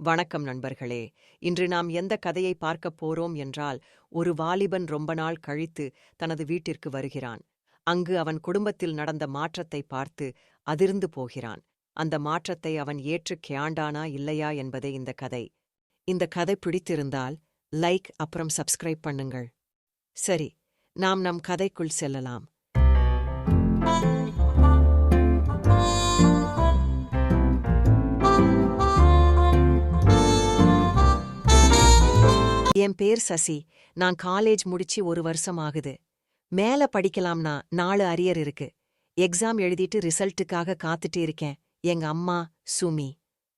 வணக்கம் நண்பர்களே. இன்று நாம் எந்த கதையை பார்க்கப் போறோம் என்றால் ஒரு வாலிபன் ரொம்ப நாள் கழித்து தனது வீட்டிற்கு வருகிறான். அங்கு அவன் குடும்பத்தில் நடந்த மாற்றத்தை பார்த்து அதிர்ந்து போகிறான். அந்த மாற்றத்தை அவன் ஏற்றுக் கேண்டானா இல்லையா என்பதே இந்த கதை. இந்த கதை பிடித்திருந்தால் லைக் அப்புறம் சப்ஸ்கிரைப் பண்ணுங்கள். சரி நாம் நம் கதைக்குள் செல்லலாம். என் பேர் சசி. நான் காலேஜ் முடிச்சு ஒரு வருஷம் ஆகுது. மேல படிக்கலாம்னா நாலு அரியர் இருக்கு. எக்ஸாம் எழுதிட்டு ரிசல்ட்டுக்காக காத்துட்டு இருக்கேன். எங்க அம்மா சுமி.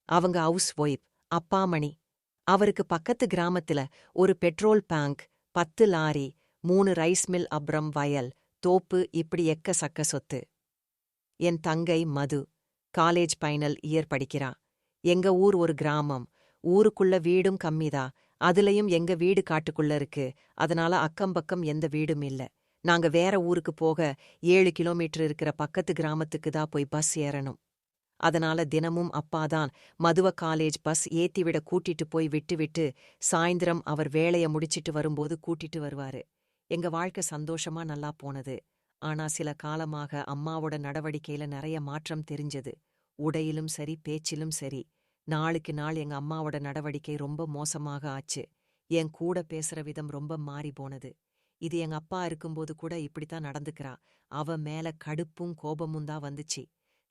அவங்க ஹவுஸ் ஒய்ஃப் அப்பா மணி அவருக்கு பக்கத்து கிராமத்துல ஒரு பெட்ரோல் பேங்க் பத்து லாரி மூணு ரைஸ் மில் அப்புறம் வயல் தோப்பு இப்படி எக்க சக்க சொத்து. என் தங்கை மது. காலேஜ் பைனல் இயர் படிக்கிறா. எங்க ஊர் ஒரு கிராமம். ஊருக்குள்ள வீடும் கம்மிதா அதுலயும் எங்க வீடு காட்டுக்குள்ள இருக்கு. அதனால அக்கம்பக்கம் எந்த வீடும் இல்ல. நாங்க வேற ஊருக்கு போக ஏழு கிலோமீட்டர் இருக்கிற பக்கத்து கிராமத்துக்கு தான் போய் பஸ் ஏறணும். அதனால தினமும் அப்பாதான் மதுவ காலேஜ் பஸ் ஏத்திவிட கூட்டிட்டு போய் விட்டு விட்டு அவர் வேலைய முடிச்சிட்டு வரும்போது கூட்டிட்டு வருவாரு. எங்க வாழ்க்கை சந்தோஷமா நல்லா போனது. ஆனா சில காலமாக அம்மாவோட நடவடிக்கையில நிறைய மாற்றம் தெரிஞ்சது. உடையிலும் சரி பேச்சிலும் சரி. நாளுக்கு நாள் எங்க அம்மாவோட நடவடிக்கை ரொம்ப மோசமாக ஆச்சு. என் கூட பேசுற விதம் ரொம்ப மாறி போனது. இது எங்க அப்பா இருக்கும்போது கூட இப்படித்தான் நடந்துக்கிறா. அவ மேல கடுப்பும் கோபமும் தான் வந்துச்சு.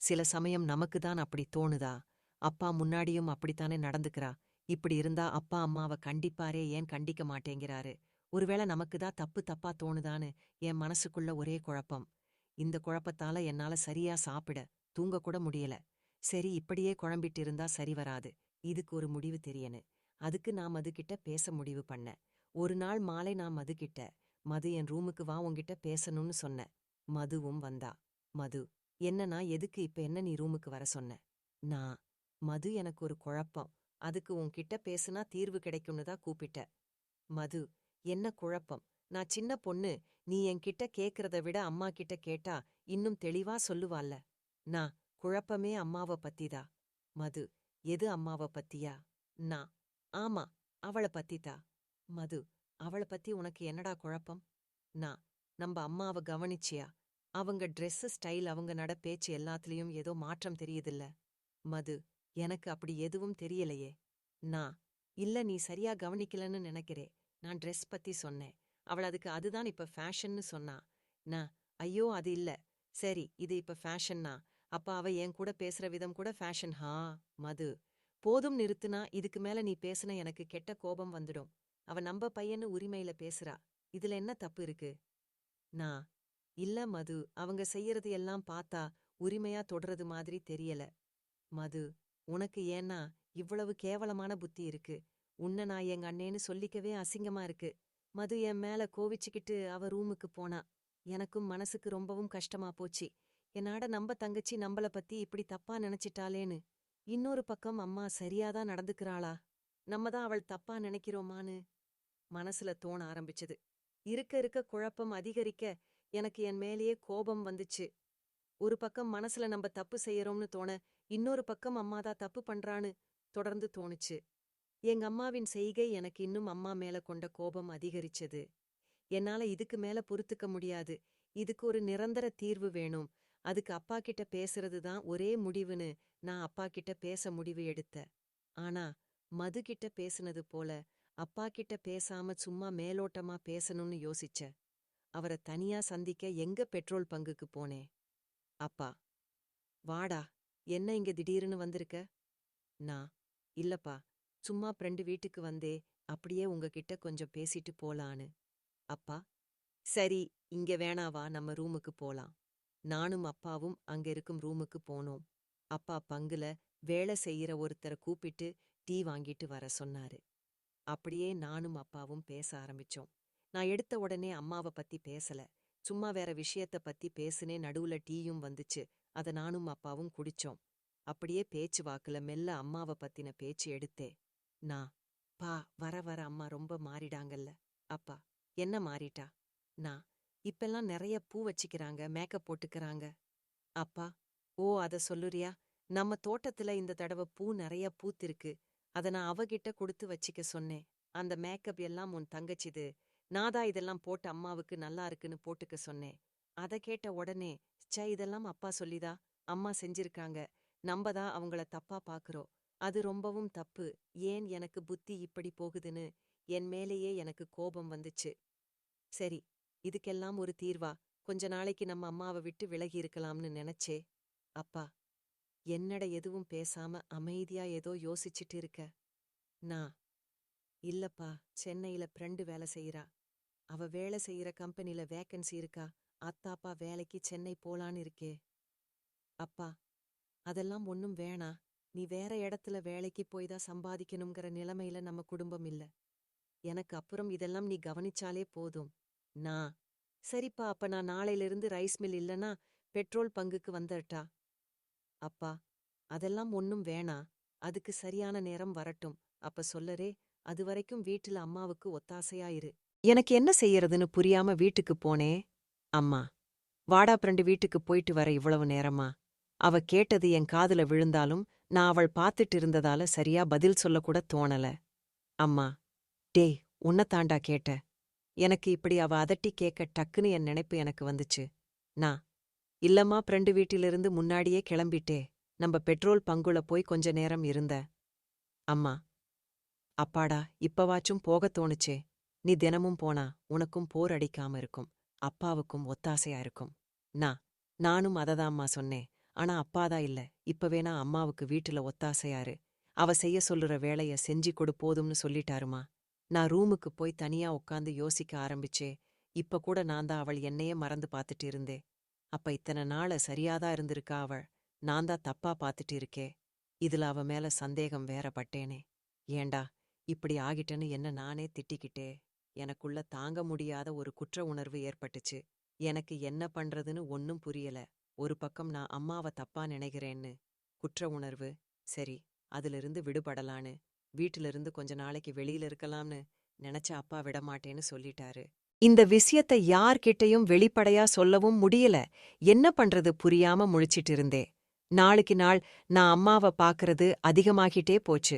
சில சமயம் நமக்கு தான் அப்படி தோணுதா? அப்பா முன்னாடியும் அப்படித்தானே நடந்துக்கிறா? இப்படி இருந்தா அப்பா அம்மாவ கண்டிப்பாரே ஏன் கண்டிக்க மாட்டேங்கிறாரு? ஒருவேளை நமக்கு தான் தப்பு தப்பா தோணுதான்னு என் மனசுக்குள்ள ஒரே குழப்பம். இந்த குழப்பத்தால என்னால சரியா சாப்பிட தூங்க கூட முடியல. சரி இப்படியே குழம்பிட்டு இருந்தா சரி வராது. இதுக்கு ஒரு முடிவு தெரியனு. அதுக்கு நான் மதுகிட்ட பேச முடிவு பண்ண. ஒரு நாள் மாலை நான் மதுகிட்ட மது என் ரூமுக்கு வா உன்கிட்ட பேசணும்னு சொன்ன. மதுவும் வந்தா. மது என்னன்னா எதுக்கு இப்ப என்ன நீ ரூமுக்கு வர சொன்ன? நான் மது எனக்கு ஒரு குழப்பம். அதுக்கு உன்கிட்ட பேசுனா தீர்வு கிடைக்கும்னு தான் கூப்பிட்ட. மது என்ன குழப்பம்? நான் சின்ன பொண்ணு. நீ என்கிட்ட கேக்குறத விட அம்மா கிட்ட கேட்டா இன்னும் தெளிவா சொல்லுவால்ல நான் குழப்பமே அம்மாவ பத்திதா? மது எது அம்மாவ பத்தியா? நான் ஆமா அவள பத்திதா? மது அவள பத்தி உனக்கு என்னடா குழப்பம்? நான் நம்ம அம்மாவ கவனிச்சியா? அவங்க Dress ஸ்டைல் அவங்க நட பேச்சு எல்லாத்துலயும் ஏதோ மாற்றம் தெரியுதில்ல? மது எனக்கு அப்படி எதுவும் தெரியலையே. நான் இல்ல நீ சரியா கவனிக்கலன்னு நினைக்கிறே. நான் ட்ரெஸ் பத்தி சொன்னேன். அவள் அதுக்கு அதுதான் இப்ப ஃபேஷன்னு சொன்னா. நான் ஐயோ அது இல்ல. சரி இது இப்ப ஃபேஷன்னா அப்ப அவ என் கூட பேசுற விதம் கூட ஃபேஷன் ஹா மது. போதும் நிறுத்துனா இதுக்கு மேல நீ பேசுன எனக்கு கெட்ட கோபம் வந்துடும். அவ நம்ப பையன்னு உரிமையில பேசுறா. இதுல என்ன தப்பு இருக்கு? நான் இல்ல மது. அவங்க செய்யறது எல்லாம் பார்த்தா உரிமையா தொடறது மாதிரி தெரியல. மது. உனக்கு ஏன்னா இவ்வளவு கேவலமான புத்தி இருக்கு. உன்ன நான் எங்க அண்ணேன்னு சொல்லிக்கவே அசிங்கமா இருக்கு. மது என் மேல கோவிச்சுக்கிட்டு அவ ரூமுக்கு போனா. எனக்கும் மனசுக்கு ரொம்பவும் கஷ்டமா போச்சு. என்னாட நம்ப தங்கச்சி நம்பள பத்தி இப்படி தப்பா நினைச்சிட்டாளேன்னு. இன்னொரு பக்கம் அம்மா சரியாதான் நடந்துக்கிறாளா? நம்ம தான் அவள் தப்பா நினைக்கிறோமான்னு மனசுல தோண ஆரம்பிச்சது. இருக்க இருக்க குழப்பம் அதிகரிக்க எனக்கு என் மேலேயே கோபம் வந்துச்சு. ஒரு பக்கம் மனசுல நம்ம தப்பு செய்யறோம்னு தோண இன்னொரு பக்கம் அம்மா தான் தப்பு பண்றான்னு தொடர்ந்து தோணுச்சு. எங்க அம்மாவின் செய்கை எனக்கு இன்னும் அம்மா மேல கொண்ட கோபம் அதிகரிச்சது. என்னால இதுக்கு மேல பொறுத்துக்க முடியாது. இதுக்கு ஒரு நிரந்தர தீர்வு வேணும். அதுக்கு அப்பா கிட்ட பேசுறது தான் ஒரே முடிவுன்னு நான் அப்பா கிட்ட பேச முடிவு எடுத்த ஆனா மது கிட்ட பேசுனது போல அப்பா கிட்ட பேசாம சும்மா மேலோட்டமா பேசணும்னு யோசிச்ச அவரை தனியா சந்திக்க எங்க பெட்ரோல் பங்குக்கு போனேன் அப்பா வாடா என்ன இங்க திடீர்னு வந்திருக்க? நான். இல்லப்பா சும்மா ஃப்ரெண்டு வீட்டுக்கு வந்தே அப்படியே உங்ககிட்ட கொஞ்சம் பேசிட்டு போலான்னு. அப்பா சரி இங்க வேணாவா நம்ம ரூமுக்கு போலாம். நானும் அப்பாவும் அங்க இருக்கும் ரூமுக்கு போனோம். அப்பா பங்குல வேலை செய்யற ஒருத்தரை கூப்பிட்டு டீ வாங்கிட்டு வர சொன்னாரு. அப்படியே நானும் அப்பாவும் பேச ஆரம்பிச்சோம். நான் எடுத்த உடனே அம்மாவ பத்தி பேசல. சும்மா வேற விஷயத்த பத்தி பேசுனே நடுவுல டீயும் வந்துச்சு. அத நானும் அப்பாவும் குடிச்சோம். அப்படியே பேச்சு வாக்குல மெல்ல அம்மாவ பத்தின பேச்சு எடுத்தே. நான் பா வர வர அம்மா ரொம்ப மாறிடாங்கல்ல. அப்பா என்ன மாறிட்டா? நான் இப்பெல்லாம் நிறைய பூ வச்சுக்கிறாங்க மேக்கப் போட்டுக்கறாங்க. அப்பா ஓ அத சொல்லுறியா? நம்ம தோட்டத்துல இந்த தடவை பூ நிறைய பூத்திருக்கு. அத நான் அவகிட்ட கொடுத்து வச்சிக்க சொன்னேன். அந்த மேக்கப் எல்லாம் உன் தங்கச்சிது. நாதா இதெல்லாம் போட்டு அம்மாவுக்கு நல்லா இருக்குன்னு போட்டுக்க சொன்னேன். அத கேட்ட உடனே ச இதெல்லாம் அப்பா சொல்லிதா? அம்மா செஞ்சிருக்காங்க. நம்பதா அவங்கள தப்பா பாக்குறோம். அது ரொம்பவும் தப்பு. ஏன் எனக்கு புத்தி இப்படி போகுதுன்னு? என் மேலேயே எனக்கு கோபம் வந்துச்சு. சரி இதுக்கெல்லாம் ஒரு தீர்வா? கொஞ்ச நாளைக்கு நம்ம அம்மாவை விட்டு விலகி இருக்கலாம்னு நினைச்சே. அப்பா என்னட எதுவும் பேசாம அமைதியா ஏதோ யோசிச்சிட்டு இருக்க? நான் இல்லப்பா சென்னையில ஃப்ரெண்டு வேலை செய்யறா அவ வேலை செய்யற கம்பெனில வேக்கன்சி இருக்கா? அத்தாப்பா வேலைக்கு சென்னை போலான்னு இருக்கே. அப்பா அதெல்லாம் ஒன்னும் வேணா. நீ வேற இடத்துல வேலைக்கு போய் தான் சம்பாதிக்கணுங்கிற நிலைமையில நம்ம குடும்பம் இல்ல. எனக்கு அப்புறம் இதெல்லாம் நீ கவனிச்சாலே போதும். நான் சரிப்பா அப்ப நான் நாளையிலிருந்து ரைஸ் மில் இல்லனா பெட்ரோல் பங்குக்கு வந்துட்டா. அப்பா அதெல்லாம் ஒன்னும் வேணா அதுக்கு சரியான நேரம் வரட்டும் அப்ப சொல்லரே அது வரைக்கும் வீட்டுல அம்மாவுக்கு ஒத்தாசையா இரு. எனக்கு என்ன செய்யறதுன்னு புரியாம வீட்டுக்கு போனே? அம்மா வாடா பிரண்டு வீட்டுக்கு போயிட்டு வர இவ்வளவு நேரமா? அவ கேட்டது என் காதுல விழுந்தாலும் நான் அவள் பாத்துட்டு இருந்ததால சரியா பதில் சொல்லக்கூட தோணல. அம்மா டேய் உன்னத்தாண்டா கேட்ட. எனக்கு இப்படி அவ அதட்டி கேட்க டக்குன்னு என் நினைப்பு எனக்கு வந்துச்சு. நான் இல்லம்மா ஃப்ரெண்டு வீட்டிலிருந்து முன்னாடியே கிளம்பிட்டே. நம்ம பெட்ரோல் பங்குல போய் கொஞ்ச நேரம் இருந்த. அம்மா அப்பாடா இப்பவாச்சும் போகத் தோணுச்சே. நீ தினமும் போனா உனக்கும் போர் அடிக்காம இருக்கும். அப்பாவுக்கும் ஒத்தாசையா இருக்கும். நான் நானும் அததாம்மா சொன்னேன் ஆனா அப்பாதா இல்ல. இப்ப வேணா அம்மாவுக்கு வீட்டுல ஒத்தாசையாரு அவ செய்ய சொல்லுற வேலைய செஞ்சு கொடு போதும்னு சொல்லிட்டாருமா. நான் ரூமுக்கு போய் தனியா உட்காந்து யோசிக்க ஆரம்பிச்சே. இப்ப கூட நான் தான் அவள் என்னையே மறந்து பார்த்துட்டு இருந்தே. அப்ப இத்தனை நாள சரியாதான் இருந்திருக்கா அவள். நான் தான் தப்பா பாத்துட்டு இருக்கே. இதுல அவ மேல சந்தேகம் வேற பட்டேனே. ஏண்டா இப்படி ஆகிட்டேன்னு என்ன நானே திட்டிக்கிட்டே. எனக்குள்ள தாங்க முடியாத ஒரு குற்ற உணர்வு ஏற்பட்டுச்சு. எனக்கு என்ன பண்றதுன்னு ஒன்னும் புரியல. ஒரு பக்கம் நான் அம்மாவ தப்பா நினைக்கிறேன்னு. குற்ற உணர்வு. சரி அதிலிருந்து விடுபடலான்னு. வீட்டிலிருந்து கொஞ்ச நாளைக்கு வெளியில இருக்கலாம்னு நினைச்ச அப்பா விடமாட்டேன்னு சொல்லிட்டாரு. இந்த விஷயத்த யார்கிட்டயும் வெளிப்படையா சொல்லவும் முடியல. என்ன பண்றது புரியாம முழிச்சிட்டு இருந்தே. நாளுக்கு நாள் நான் அம்மாவ பாக்குறது அதிகமாகிட்டே போச்சு.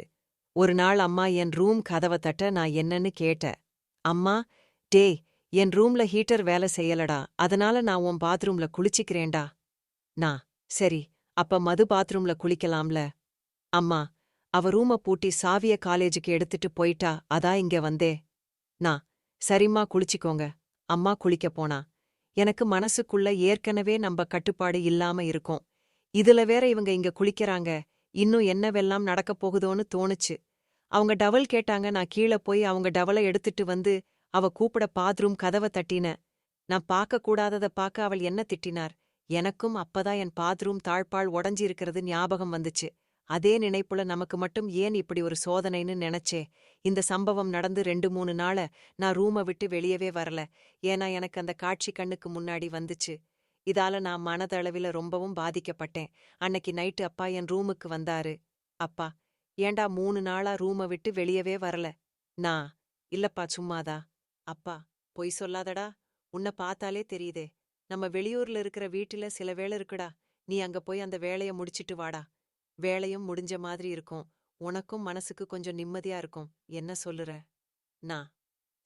ஒரு நாள் அம்மா என் ரூம் கதவ தட்ட நான் என்னன்னு கேட்ட. அம்மா டே என் ரூம்ல ஹீட்டர் வேலை செய்யலடா. அதனால நான் உன் பாத்ரூம்ல குளிச்சிக்கிறேன்டா. நான் சரி அப்ப மது பாத்ரூம்ல குளிக்கலாம்ல. அம்மா அவ ரூம பூட்டி சாவிய காலேஜுக்கு எடுத்துட்டு போயிட்டா அதா இங்க வந்தே. நான் சரிம்மா குளிச்சிக்கோங்க. அம்மா குளிக்க போனா. எனக்கு மனசுக்குள்ள ஏற்கனவே நம்ம கட்டுப்பாடு இல்லாம இருக்கும். இதுல வேற இவங்க இங்க குளிக்கறாங்க. இன்னும் என்னவெல்லாம் நடக்கப் போகுதோன்னு தோணுச்சு. அவங்க டவல் கேட்டாங்க நான் கீழ போய் அவங்க டவலை எடுத்துட்டு வந்து அவ கூப்பிட பாத்ரூம் கதவ தட்டின. நான் பார்க்க கூடாதத பார்க்க அவள் என்ன திட்டினார். எனக்கும் அப்பதான் என் பாத்ரூம் தாழ்பால் உடஞ்சி இருக்கிறது ஞாபகம் வந்துச்சு. அதே நினைப்புல நமக்கு மட்டும் ஏன் இப்படி ஒரு சோதனைன்னு நினைச்சே? இந்த சம்பவம் நடந்து ரெண்டு மூணு நாள நான் ரூம விட்டு வெளியவே வரல. ஏன்னா எனக்கு அந்த காட்சி கண்ணுக்கு முன்னாடி வந்துச்சு. இதால நான் மனதளவில ரொம்பவும் பாதிக்கப்பட்டேன். அன்னைக்கு நைட்டு அப்பா என் ரூமுக்கு வந்தாரு. அப்பா ஏண்டா மூணு நாளா ரூம விட்டு வெளியவே வரல? நான் இல்லப்பா சும்மாதா? அப்பா பொய் சொல்லாதடா. உன்னை பார்த்தாலே தெரியுதே. நம்ம வெளியூர்ல இருக்கிற வீட்டுல சில வேலை இருக்குடா. நீ அங்க போய் அந்த வேலைய முடிச்சிட்டு வாடா. வேலையும் முடிஞ்ச மாதிரி இருக்கும். உனக்கும் மனசுக்கு கொஞ்சம் நிம்மதியா இருக்கும். என்ன சொல்லுற? நான்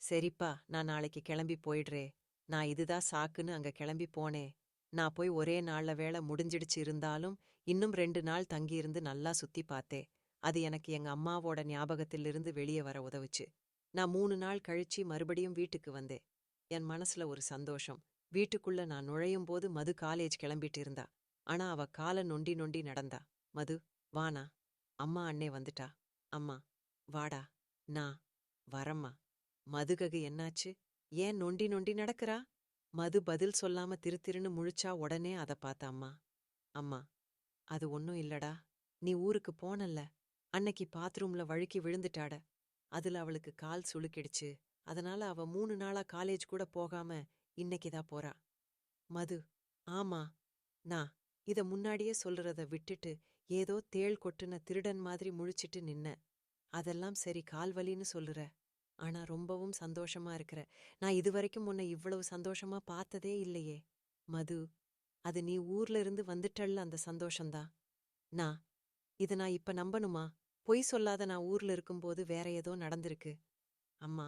சரிப்பா நான் நாளைக்கு கிளம்பி போயிடுறே. நான் இதுதான் சாக்குன்னு அங்க கிளம்பி போனே. நான் போய் ஒரே நாள்ல வேலை முடிஞ்சிடுச்சு இருந்தாலும் இன்னும் ரெண்டு நாள் தங்கியிருந்து நல்லா சுத்தி பார்த்தே. அது எனக்கு எங்க அம்மாவோட ஞாபகத்திலிருந்து வெளியே வர உதவுச்சு. நான் மூணு நாள் கழிச்சு மறுபடியும் வீட்டுக்கு வந்தேன் என் மனசுல ஒரு சந்தோஷம். வீட்டுக்குள்ள நான் நுழையும் போது மது காலேஜ் கிளம்பிட்டு இருந்தா. ஆனா அவ கால நொண்டி நொண்டி நடந்தா. மது வானா அம்மா அண்ணே வந்துட்டா. அம்மா வாடா நான் வரம்மா. மதுககு என்னாச்சு? ஏன் நொண்டி நொண்டி நடக்கிறா? மது பதில் சொல்லாம திருத்திருன்னு முழிச்சா உடனே அத பார்த்த அம்மா. அம்மா அது ஒன்னும் இல்லடா. நீ ஊருக்கு போனல்ல. அன்னைக்கு பாத்ரூம்ல வழுக்கி விழுந்துட்டாட. அதுல அவளுக்கு கால் சுளுக்கிடுச்சு. அதனால அவ மூணு நாளா காலேஜ் கூட போகாம இன்னைக்குதான் போறா. மது ஆமா நான் இத முன்னாடியே சொல்றத விட்டுட்டு ஏதோ தேள் கொட்டுன திருடன் மாதிரி முழிச்சிட்டு நின்ன. அதெல்லாம் சரி கால்வலின்னு சொல்லுற. ஆனா ரொம்பவும் சந்தோஷமா இருக்கிற. நான் இதுவரைக்கும் உன்னை இவ்வளவு சந்தோஷமா பார்த்ததே இல்லையே. மது அது நீ ஊர்ல இருந்து வந்துட்டல்ல அந்த சந்தோஷம்தான் நான் இத நான் இப்ப நம்பணுமா? பொய் சொல்லாத நான் ஊர்ல இருக்கும்போது வேற ஏதோ நடந்திருக்கு. அம்மா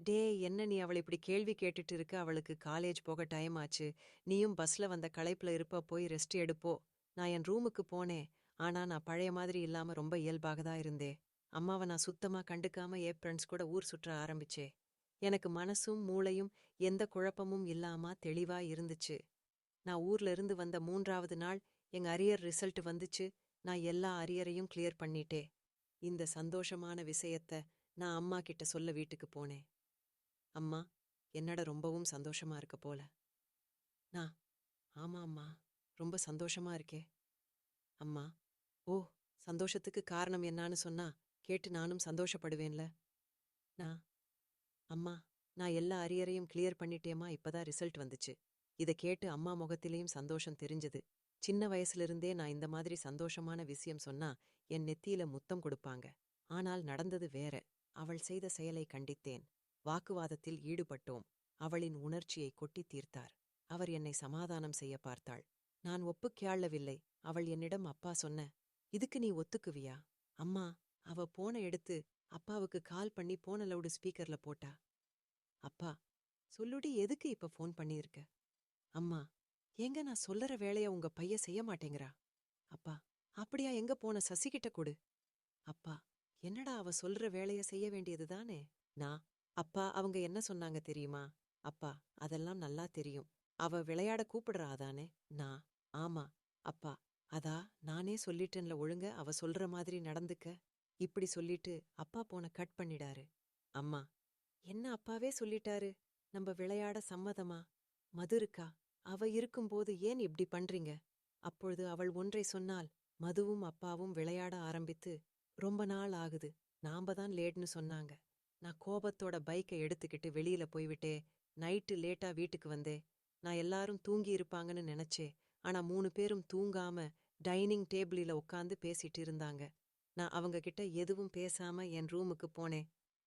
டே என்ன நீ அவள் இப்படி கேள்வி கேட்டுட்டு இருக்க? அவளுக்கு காலேஜ் போக டைம் ஆச்சு. நீயும் பஸ்ல வந்த களைப்புல இருப்ப போய் ரெஸ்ட் எடுப்போ. நான் என் ரூமுக்கு போனேன். ஆனா நான் பழைய மாதிரி இல்லாம ரொம்ப இயல்பாக தான் இருந்தே. அம்மாவை நான் சுத்தமா கண்டுக்காம ஏ ஃப்ரெண்ட்ஸ் கூட ஊர் சுற்ற ஆரம்பிச்சே. எனக்கு மனசும் மூளையும் எந்த குழப்பமும் இல்லாம தெளிவா இருந்துச்சு. நான் ஊர்ல இருந்து வந்த மூன்றாவது நாள் எங்க அரியர் ரிசல்ட் வந்துச்சு. நான் எல்லா அரியரையும் கிளியர் பண்ணிட்டே. இந்த சந்தோஷமான விஷயத்த நான் அம்மா கிட்ட சொல்ல வீட்டுக்கு போனேன் அம்மா என்னட ரொம்பவும் சந்தோஷமா இருக்க போல. நான்? ஆமா அம்மா. ரொம்ப சந்தோஷமா இருக்கே. அம்மா ஓ சந்தோஷத்துக்கு காரணம் என்னான்னு சொன்னா கேட்டு நானும் சந்தோஷப்படுவேன்ல. நான் அம்மா நான் எல்லா அரியரையும் கிளியர் பண்ணிட்டேமா இப்பதான் ரிசல்ட் வந்துச்சு. இத கேட்டு அம்மா முகத்திலேயும் சந்தோஷம் தெரிஞ்சது. சின்ன வயசுல நான் இந்த மாதிரி சந்தோஷமான விஷயம் சொன்னா என் நெத்தியில முத்தம் கொடுப்பாங்க. ஆனால் நடந்தது வேற. அவள் செய்த செயலை கண்டித்தேன். வாக்குவாதத்தில் ஈடுபட்டோம். அவளின் உணர்ச்சியை கொட்டி தீர்த்தார். அவர் என்னை சமாதானம் செய்ய பார்த்தாள். நான் ஒப்புக்கேளவில்லை அவள் என்னிடம் அப்பா சொன்ன இதுக்கு நீ ஒத்துக்குவியா? அம்மா அவ போன எடுத்து அப்பாவுக்கு கால் பண்ணி போன லவுடு ஸ்பீக்கர்ல போட்டா. அப்பா சொல்லுடி எதுக்கு இப்ப ஃபோன் பண்ணியிருக்க? அம்மா எங்க நான் சொல்லற வேலைய உங்க பைய செய்ய மாட்டேங்கிறா? அப்பா அப்படியா எங்க போன? சசிகிட்ட கொடு. அப்பா என்னடா அவ சொல்ற வேலைய செய்ய வேண்டியதுதானே நான் அப்பா அவங்க என்ன சொன்னாங்க தெரியுமா? அப்பா அதெல்லாம் நல்லா தெரியும். அவ விளையாட கூப்பிடுறாதானே நான் ஆமா அப்பா அதா நானே சொல்லிட்டேன்ல ஒழுங்க அவ சொல்ற மாதிரி நடந்துக்க. இப்படி சொல்லிட்டு அப்பா போன கட் பண்ணிடாரு. அம்மா என்ன அப்பாவே சொல்லிட்டாரு? நம்ம விளையாட சம்மதமா? மதுருக்கா? அவ இருக்கும்போது ஏன் இப்படி பண்றீங்க? அப்பொழுது அவள் ஒன்றை சொன்னால் மதுவும் அப்பாவும் விளையாட ஆரம்பித்து ரொம்ப நாள் ஆகுது. நாம தான் லேட்னு சொன்னாங்க. நான் கோபத்தோட பைக்கை எடுத்துக்கிட்டு வெளியில போய்விட்டே நைட்டு லேட்டா வீட்டுக்கு வந்தே. நான் எல்லாரும் தூங்கி இருப்பாங்கன்னு நினைச்சே. ஆனா மூணு பேரும் தூங்காம டைனிங் டேபிளில உட்காந்து பேசிட்டு இருந்தாங்க. நான் அவங்க கிட்ட எதுவும் பேசாம என் ரூமுக்கு போனேன்.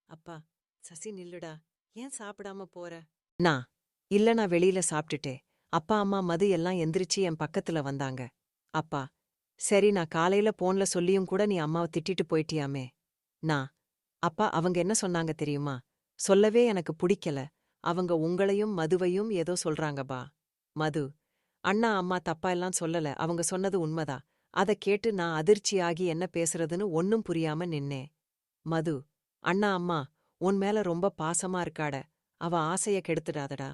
அப்பா சசி நில்லுடா. ஏன் சாப்பிடாம போற? நான் இல்ல நான் வெளியில சாப்பிட்டுட்டேன் அப்பா அம்மா மது எல்லாம் எந்திரிச்சு என் பக்கத்துல வந்தாங்க. அப்பா சரி நான் காலையில போன்ல சொல்லியும் கூட நீ அம்மாவை திட்டிட்டு போயிட்டியாமே. நான் அப்பா அவங்க என்ன சொன்னாங்க தெரியுமா? சொல்லவே எனக்கு பிடிக்கல. அவங்க உங்களையும் மதுவையும் ஏதோ சொல்றாங்கப்பா மது அண்ணா அம்மா தப்பா எல்லாம் சொல்லல. அவங்க சொன்னது உண்மைதா. அத கேட்டு நான் அதிர்ச்சியாகி என்ன பேசுறதுன்னு ஒன்னும் புரியாம நின்னே மது அண்ணா அம்மா உன் மேல ரொம்ப பாசமா இருக்காட. அவ ஆசைய கெடுத்துடாதடா.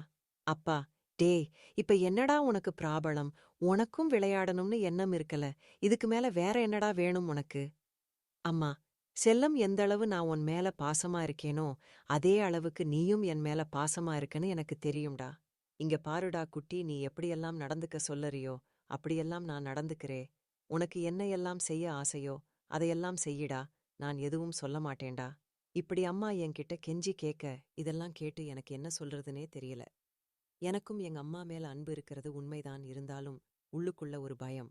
அப்பா டேய் இப்ப என்னடா உனக்கு பிராபலம் உனக்கும் விளையாடணும்னு எண்ணம் இருக்கல. இதுக்கு மேல வேற என்னடா வேணும் உனக்கு? அம்மா செல்லம் எந்தளவு நான் உன் மேல பாசமா இருக்கேனோ அதே அளவுக்கு நீயும் என் மேல பாசமா இருக்கன்னு எனக்கு தெரியும்டா. இங்க பாருடா குட்டி நீ எப்படியெல்லாம் நடந்துக்க சொல்லறியோ அப்படியெல்லாம் நான் நடந்துக்கிறே. உனக்கு என்னையெல்லாம் செய்ய ஆசையோ அதையெல்லாம் செய்யிடா. நான் எதுவும் சொல்ல மாட்டேன்டா. இப்படி அம்மா என்கிட்ட கெஞ்சி கேட்க இதெல்லாம் கேட்டு எனக்கு என்ன சொல்றதுனே தெரியல. எனக்கும் எங்க அம்மா மேல அன்பு இருக்கிறது உண்மைதான். இருந்தாலும் உள்ளுக்குள்ள ஒரு பயம்.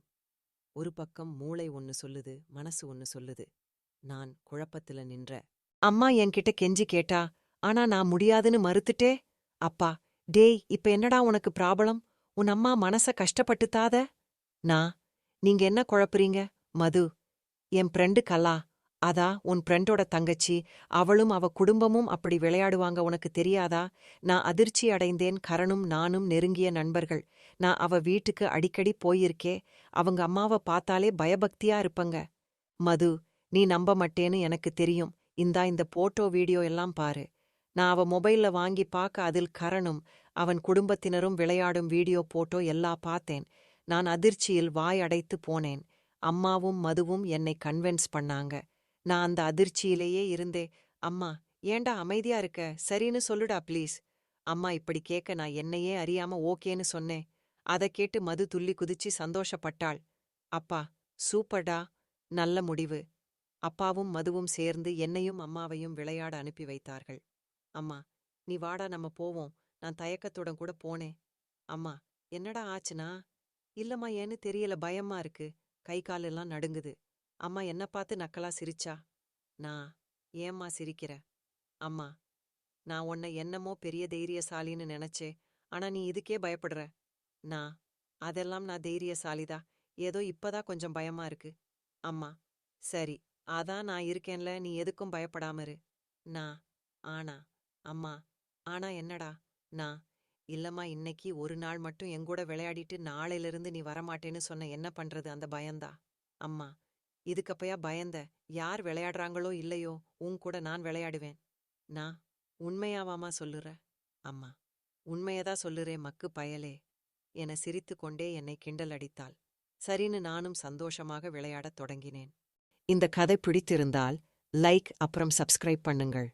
ஒரு பக்கம் மூளை ஒன்னு சொல்லுது மனசு ஒன்னு சொல்லுது. நான் குழப்பத்துல நின்ற அம்மா என்கிட்ட கெஞ்சி கேட்டா ஆனா நான் முடியாதுன்னு மறுத்துட்டே? அப்பா டேய் இப்ப என்னடா உனக்கு ப்ராப்ளம்? உன் அம்மா மனச கஷ்டப்பட்டுத்தாத? நான் நீங்க என்ன குழப்புறீங்க? மது. என் ஃப்ரெண்டு கலா. அதா உன் ஃப்ரெண்டோட தங்கச்சி. அவளும் அவ குடும்பமும் அப்படி விளையாடுவாங்க உனக்கு தெரியாதா? நான் அதிர்ச்சி அடைந்தேன் கரணும் நானும் நெருங்கிய நண்பர்கள். நான் அவ வீட்டுக்கு அடிக்கடி போயிருக்கே. அவங்க அம்மாவ பார்த்தாலே பயபக்தியா இருப்பங்க. மது நீ நம்ப மாட்டேன்னு எனக்கு தெரியும். இந்தா இந்த போட்டோ வீடியோ எல்லாம் பாரு. நான் அவ மொபைல்ல வாங்கி பார்க்க அதில் கரணும் அவன் குடும்பத்தினரும் விளையாடும் வீடியோ போட்டோ எல்லாம் பார்த்தேன் நான் அதிர்ச்சியில் வாய் அடைத்து போனேன். அம்மாவும் மதுவும் என்னை கன்வென்ஸ் பண்ணாங்க. நான் அந்த அதிர்ச்சியிலேயே இருந்தே அம்மா ஏண்டா அமைதியா இருக்க? சரின்னு சொல்லுடா ப்ளீஸ் அம்மா இப்படி கேட்க நான் என்னையே அறியாம ஓகேன்னு சொன்னேன். அதை கேட்டு மது துள்ளி குதிச்சு சந்தோஷப்பட்டாள். அப்பா சூப்பர்டா நல்ல முடிவு. அப்பாவும் மதுவும் சேர்ந்து என்னையும் அம்மாவையும் விளையாட அனுப்பி வைத்தார்கள். அம்மா நீ வாடா நம்ம போவோம். நான் தயக்கத்துடன் கூட போனேன். அம்மா என்னடா ஆச்சுனா? இல்லம்மா ஏன்னு தெரியல. பயமா இருக்கு. கை காலெல்லாம் நடுங்குது. அம்மா என்ன பார்த்து நக்கலா சிரிச்சா? நான் ஏம்மா சிரிக்கிற? அம்மா நான் உன்னை என்னமோ பெரிய தைரியசாலின்னு நினைச்சே. ஆனா நீ இதுக்கே பயப்படுற. நான் அதெல்லாம் நான் தைரியசாலிதா. ஏதோ இப்பதா கொஞ்சம் பயமா இருக்கு. அம்மா சரி. அதான் நான் இருக்கேன்ல. நீ எதுக்கும் பயப்படாம இரு. நான் ஆனா அம்மா ஆனா என்னடா? நான் இல்லம்மா இன்னைக்கு ஒரு நாள் மட்டும் எங்கூட விளையாடிட்டு நாளையிலிருந்து நீ வரமாட்டேன்னு சொன்ன என்ன பண்றது அந்த பயந்தா? அம்மா இதுக்கப்பயா பயந்த? யார் விளையாடுறாங்களோ இல்லையோ உன் கூட நான் விளையாடுவேன். நான் உண்மையாவாமா சொல்லுற? அம்மா உண்மையதா சொல்லுறே மக்கு பயலே. என சிரித்துக் கொண்டே என்னை கிண்டல் அடித்தாள். சரின்னு நானும் சந்தோஷமாக விளையாடத் தொடங்கினேன். இந்த கதை பிடித்திருந்தால் லைக் அப்புறம் சப்ஸ்கிரைப் பண்ணுங்கள்.